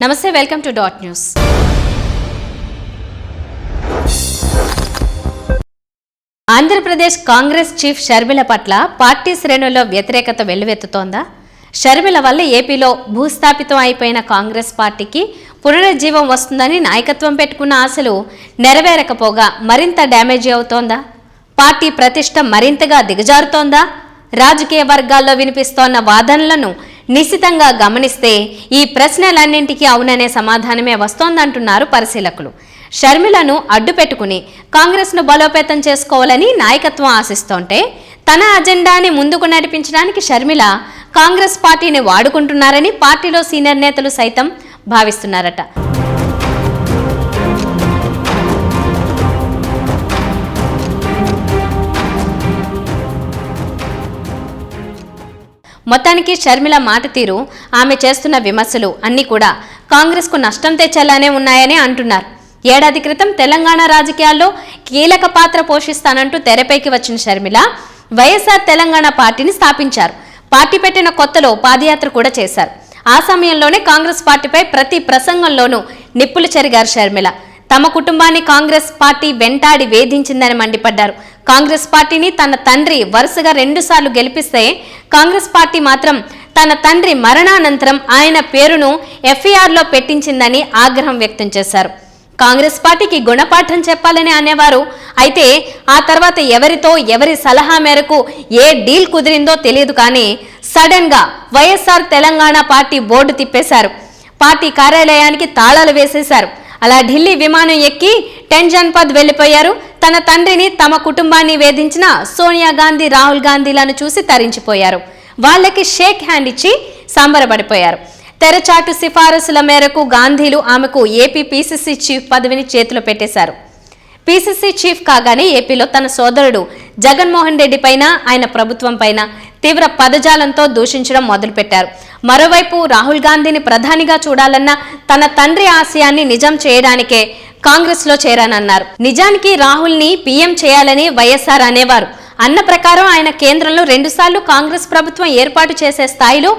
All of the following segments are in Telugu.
నమస్తే welcome to dot news. Andhra Pradesh Congress chief Sharmila పట్ల పార్టీ శ్రేణుల్లో వ్యతిరేకత వెల్లువెత్తుతోందా? షర్మిల వల్ల ఏపీలో భూస్థాపితం అయిపోయిన కాంగ్రెస్ పార్టీకి పునరుజ్జీవం వస్తుందని నాయకత్వం పెట్టుకున్న ఆశలు నెరవేరకపోగా మరింత డ్యామేజీ అవుతోందా? పార్టీ ప్రతిష్ట మరింతగా దిగజారుతోందా? రాజకీయ వర్గాల్లో వినిపిస్తోన్న వాదనలను నిశ్చితంగా గమనిస్తే ఈ ప్రశ్నలన్నింటికీ అవుననే సమాధానమే వస్తోందంటున్నారు పరిశీలకులు. షర్మిలను అడ్డు పెట్టుకుని కాంగ్రెస్ను బలోపేతం చేసుకోవాలని నాయకత్వం ఆశిస్తోంటే తన అజెండాని ముందుకు నడిపించడానికి షర్మిల కాంగ్రెస్ పార్టీని వాడుకుంటున్నారని పార్టీలో సీనియర్ నేతలు సైతం భావిస్తున్నారట. మొత్తానికి షర్మిల మాట తీరు ఆమె చేస్తున్న విమర్శలు అన్నీ కూడా కాంగ్రెస్కు నష్టం తెచ్చేలానే ఉన్నాయని అంటున్నారు. ఏడాది క్రితం తెలంగాణ రాజకీయాల్లో కీలక పాత్ర పోషిస్తానంటూ తెరపైకి వచ్చిన షర్మిల వైఎస్ఆర్ తెలంగాణ పార్టీని స్థాపించారు. పార్టీ పెట్టిన కొత్తలో పాదయాత్ర కూడా చేశారు. ఆ సమయంలోనే కాంగ్రెస్ పార్టీపై ప్రతి ప్రసంగంలోనూ నిప్పులు చెరిగారు షర్మిల. తమ కుటుంబాన్ని కాంగ్రెస్ పార్టీ వెంటాడి వేధించిందని మండిపడ్డారు. కాంగ్రెస్ పార్టీని తన తండ్రి వరుసగా రెండుసార్లు గెలిపిస్తే కాంగ్రెస్ పార్టీ మాత్రం తన తండ్రి మరణానంతరం ఆయన పేరును ఎఫ్ఐఆర్లో పెట్టించిందని ఆగ్రహం వ్యక్తం చేశారు. కాంగ్రెస్ పార్టీకి గుణపాఠం చెప్పాలని అనేవారు. అయితే ఆ తర్వాత ఎవరితో ఎవరి సలహా మేరకు ఏ డీల్ కుదిరిందో తెలియదు కానీ సడన్గా వైఎస్ఆర్ తెలంగాణ పార్టీ బోర్డు తిప్పేశారు. పార్టీ కార్యాలయానికి తాళాలు వేసేశారు. అలా ఢిల్లీ విమానం ఎక్కి టెన్ జన్పద్ వెళ్ళిపోయారు తన తండ్రిని తమ కుటుంబాన్ని వేధించిన సోనియా గాంధీ రాహుల్ గాంధీలను చూసి తరించిపోయారు. వాళ్ళకి షేక్ హ్యాండ్ ఇచ్చి సంబరపడిపోయారు. తెరచాటు సిఫారసుల మేరకు గాంధీలు ఆమెకు ఏపీ పీసీసీ చీఫ్ పదవిని చేతిలో పెట్టేశారు. పీసీసీ చీఫ్ కాగానే ఏపీలో తన సోదరుడు జగన్మోహన్ రెడ్డి పైన ఆయన ప్రభుత్వం పైన తీవ్ర పదజాలంతో దూషించడం మొదలుపెట్టారు. మరోవైపు రాహుల్ గాంధీని ప్రధానిగా చూడాలన్న తన తండ్రి ఆశయాన్ని నిజం చేయడానికే కాంగ్రెస్లో చేరానన్నారు. నిజానికి రాహుల్ని పీఎం చేయాలని వైఎస్ఆర్ అనేవారు. అన్న ప్రకారం ఆయన కేంద్రంలో రెండుసార్లు కాంగ్రెస్ ప్రభుత్వం ఏర్పాటు చేసే స్థాయిలో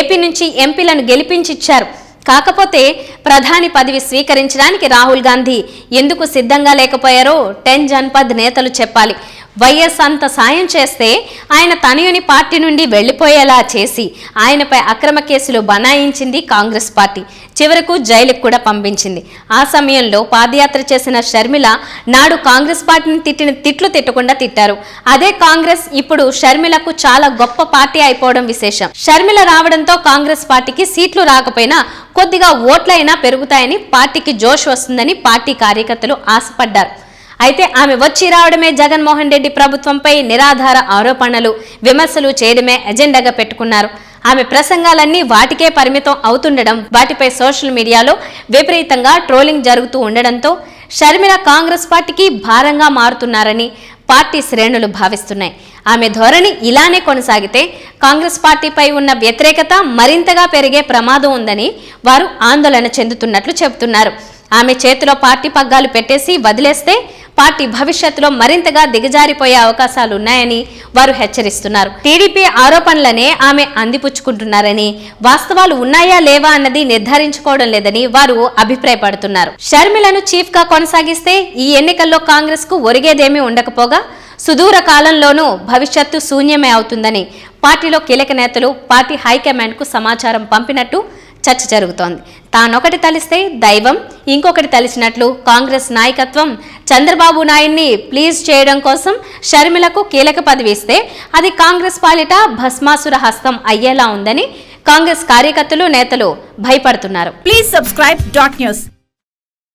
ఏపీ నుంచి ఎంపీలను గెలిపించిచ్చారు. కాకపోతే ప్రధాని పదవి స్వీకరించడానికి రాహుల్ గాంధీ ఎందుకు సిద్ధంగా లేకపోయారో టెన్ జన్పద్ నేతలు చెప్పాలి. వైఎస్ అంత సాయం చేస్తే ఆయన తనయుని పార్టీ నుండి వెళ్ళిపోయేలా చేసి ఆయనపై అక్రమ కేసులు బనాయించింది కాంగ్రెస్ పార్టీ. చివరకు జైలుకు కూడా పంపించింది. ఆ సమయంలో పాదయాత్ర చేసిన షర్మిల నాడు కాంగ్రెస్ పార్టీని తిట్టిన తిట్లు తిట్టకుండా తిట్టారు. అదే కాంగ్రెస్ ఇప్పుడు షర్మిలకు చాలా గొప్ప పార్టీ అయిపోవడం విశేషం. షర్మిల రావడంతో కాంగ్రెస్ పార్టీకి సీట్లు రాకపోయినా కొద్దిగా ఓట్లైనా పెరుగుతాయని పార్టీకి జోష్ వస్తుందని పార్టీ కార్యకర్తలు ఆశపడ్డారు. అయితే ఆమె వచ్చి రావడమే జగన్మోహన్ రెడ్డి ప్రభుత్వంపై నిరాధార ఆరోపణలు విమర్శలు చేయడమే ఎజెండాగా పెట్టుకున్నారు. ఆమె ప్రసంగాలన్నీ వాటికే పరిమితం అవుతుండడం వాటిపై సోషల్ మీడియాలో విపరీతంగా ట్రోలింగ్ జరుగుతూ ఉండడంతో షర్మిల కాంగ్రెస్ పార్టీకి భారంగా మారుతున్నారని పార్టీ శ్రేణులు భావిస్తున్నాయి. ఆమె ధోరణి ఇలానే కొనసాగితే కాంగ్రెస్ పార్టీపై ఉన్న వ్యతిరేకత మరింతగా పెరిగే ప్రమాదం ఉందని వారు ఆందోళన చెందుతున్నట్లు చెబుతున్నారు. ఆమె చేతిలో పార్టీ పగ్గాలు పెట్టేసి వదిలేస్తే పార్టీ భవిష్యత్తులో మరింతగా దిగజారిపోయే అవకాశాలు ఉన్నాయని వారు హెచ్చరిస్తున్నారు. టీడీపీ ఆరోపణలనే ఆమె అందిపుచ్చుకుంటున్నారని వాస్తవాలు ఉన్నాయా లేవా అన్నది నిర్ధారించుకోవడం లేదని వారు అభిప్రాయపడుతున్నారు. షర్మిలను చీఫ్గా కొనసాగిస్తే ఈ ఎన్నికల్లో కాంగ్రెస్కు ఒరిగేదేమీ ఉండకపోగా సుదూర కాలంలోనూ భవిష్యత్తు శూన్యమే అవుతుందని పార్టీలో కీలక నేతలు పార్టీ హైకమాండ్కు సమాచారం పంపినట్టు చర్చ జరుగుతోంది. తానొకటి తలిస్తే దైవం ఇంకొకటి తలిచినట్లు కాంగ్రెస్ నాయకత్వం చంద్రబాబు నాయుడిని ప్లీజ్ చేయడం కోసం షర్మిలకు కీలక పదవి ఇస్తే అది కాంగ్రెస్ పాలిట భస్మాసుర హస్తం అయ్యేలా ఉందని కాంగ్రెస్ కార్యకర్తలు నేతలు భయపడుతున్నారు. Please subscribe dot news